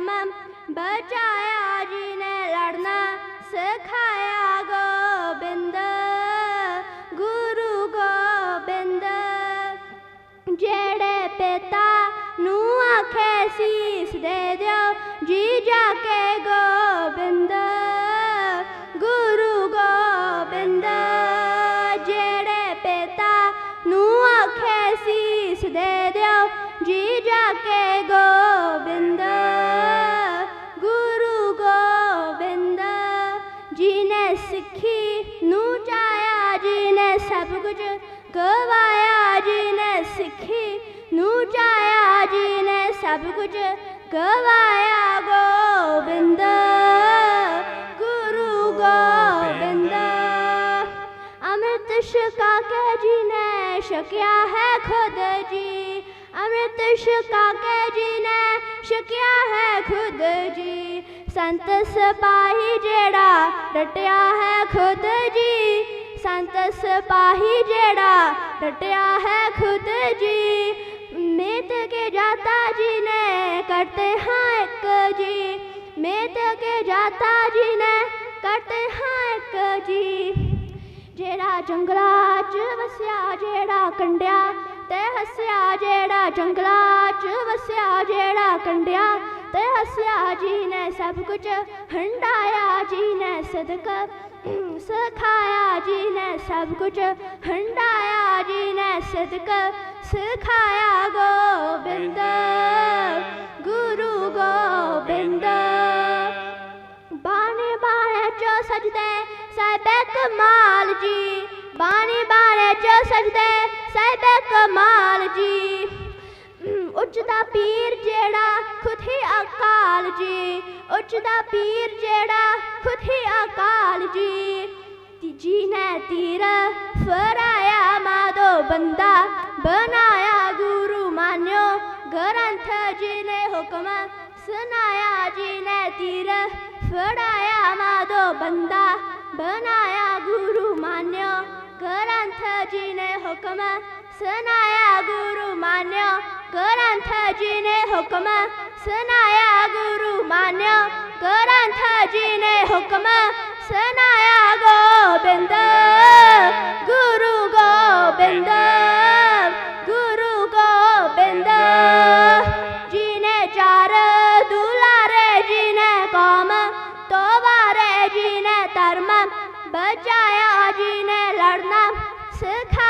ਕਰਮ, ਬਚਾਇਆ ਜੀ ਨੇ ਲੜਨਾ, ਸਿਖਾਇਆ ਗੋਬਿੰਦ, ਗੁਰੂ ਗੋਬਿੰਦ। ਜਿਹੜੇ ਪਿਤਾ ਨੂੰ ਆਖੇ ਸੀਸ ਦੇ ਦਿਓ, ਜੀ ਜਾ ਕੇ ਗੋਬਿੰਦ, ਗੁਰੂ ਗੋਬਿੰਦ। ਜਿਹੜੇ ਪਿਤਾ ਨੂੰ ਆਖੇ ਸੀਸ ਦੇ ਦਿਓ, ਜੀ ਨੇ ਸਿੱਖੀ ਨੂੰ ਚਾਇਆ ਜੀ ਨੇ ਸਭ ਕੁਝ ਗਵਾਇਆ ਜੀ ਨੇ ਸਿੱਖੀ ਨੂੰ ਚਾਇਆ ਜੀ ਨੇ ਸਭ ਕੁਝ ਗਵਾਇਆ। ਗੋਬਿੰਦ, ਗੁਰੂ ਗੋਬਿੰਦ, ਅੰਮ੍ਰਿਤ ਛਕਾ ਕੇ ਜੀ ਨੇ ਛਕਿਆ ਹੈ ਖੁਦ ਜੀ। ਅੰਮ੍ਰਿਤ ਛਕਾ ਕੇ ਜੀ ਨੇ ਛਕਿਆ ਹੈ ਖੁਦ ਜੀ। ਸੰਤ ਸਪਾਹੀ ਜਿਹੜਾ ਰਟਿਆ ਹੈ ਖੁਦ ਜੀ। ਸੰਤ ਸਪਾਹੀ ਜਿਹੜਾ ਰਟਿਆ ਹੈ ਖੁਦ ਜੀ। ਮੇਤ ਕੇ ਜਾਤਾ ਜੀ ਨੇ ਕਰਤੇ ਹਾਂ ਇੱਕ ਜੀ। ਮੇਤ ਕੇ ਜਾਤਾ ਜੀ ਨੇ ਕਰਤੇ ਹਾਂ ਇੱਕ ਜੀ। ਜਿਹੜਾ ਜੰਗਲਾਂ 'ਚ ਵਸਿਆ, ਜਿਹੜਾ ਕੰਡਿਆ ਤੇ ਹੱਸਿਆ ਜਿਹੜਾ ਜੰਗਲਾਂ 'ਚ ਵਸਿਆ, ਜਿਹੜਾ ਕੰਡਿਆ ਤੇ ਹੱਸਿਆ ਜੀ ਨੇ ਸਭ ਕੁਝ ਹੰਡਾਇਆ ਜੀ ਨੇ ਸਦਕਾ ਸਿਖਾਇਆ ਜੀ ਨੇ ਸਭ ਕੁਝ ਹੰਡਾਇਆ ਜੀ ਨੇ ਸਦਕਾ, ਸਿਖਾਇਆ, ਗੋਬਿੰਦ, ਗੁਰੂ ਗੋਬਿੰਦ। ਬਾਣੇ ਬਾਣੇ ਚੋ ਸਜਦੇ ਸਾਹਿਬੇ ਕਮਾਲ ਜੀ। ਬਾਣੀ ਬਾਣੇ ਚੋ ਸਜਦੇ ਸਾਹਿਬੇ ਕਮਾਲ ਜੀ। ਉੱਚਦਾ ਪੀਰ ਜਿਹੜਾ ਖੁਦ ਹੀ ਅਕਾਲ ਜੀ। ਉੱਚਦਾ ਪੀਰ ਜਿਹੜਾ ਖੁਦ ਹੀ ਅਕਾਲ ਜੀ। ਤੀ ਨੇ ਤੀਰ ਫਰਾਇਆ, ਮਾਦੋ ਬੰਦਾ ਬਣਾਇਆ, ਗੁਰੂ ਮਾਨਿਓ ਗ੍ਰੰਥ ਜੀ ਨੇ ਹੁਕਮ ਸੁਨਾਇਆ ਜੀ ਨੇ ਤੀਰ ਫੜਾਇਆ ਮਾਦੋ ਬੰਦਾ ਬਣਾਇਆ, ਗੁਰੂ ਮਾਨਿਓ ਗ੍ਰੰਥ ਜੀ ਨੇ ਹੁਕਮ ਸੁਨਾਇਆ ਗੁਰੂ ਮਾਨਿਓ ਗ੍ਰੰਥ ਜੀ ਨੇ ਹੁਕਮ ਸੁਨਾਇਆ ਗੁਰੂ ਮਾਨਿਓ ਗ੍ਰੰਥ ਜੀ ਨੇ ਹੁਕਮ ਸੁਨਾਇਆ ਗੋਬਿੰਦ ਗੁਰੂ ਗੋਬਿੰਦ ਗੁਰੂ ਗੋਬਿੰਦ ਜੀ ਨੇ ਚਾਰ ਦੁਲਾਰੇ ਜੀ ਨੇ ਕੌਮ ਤੋਵਾਰੇ ਜੀ ਨੇ ਧਰਮ ਬਚਾਇਆ ਜੀ ਨੇ ਲੜਨਾ ਸਿਖਾਇਆ ਗੋਬਿੰਦ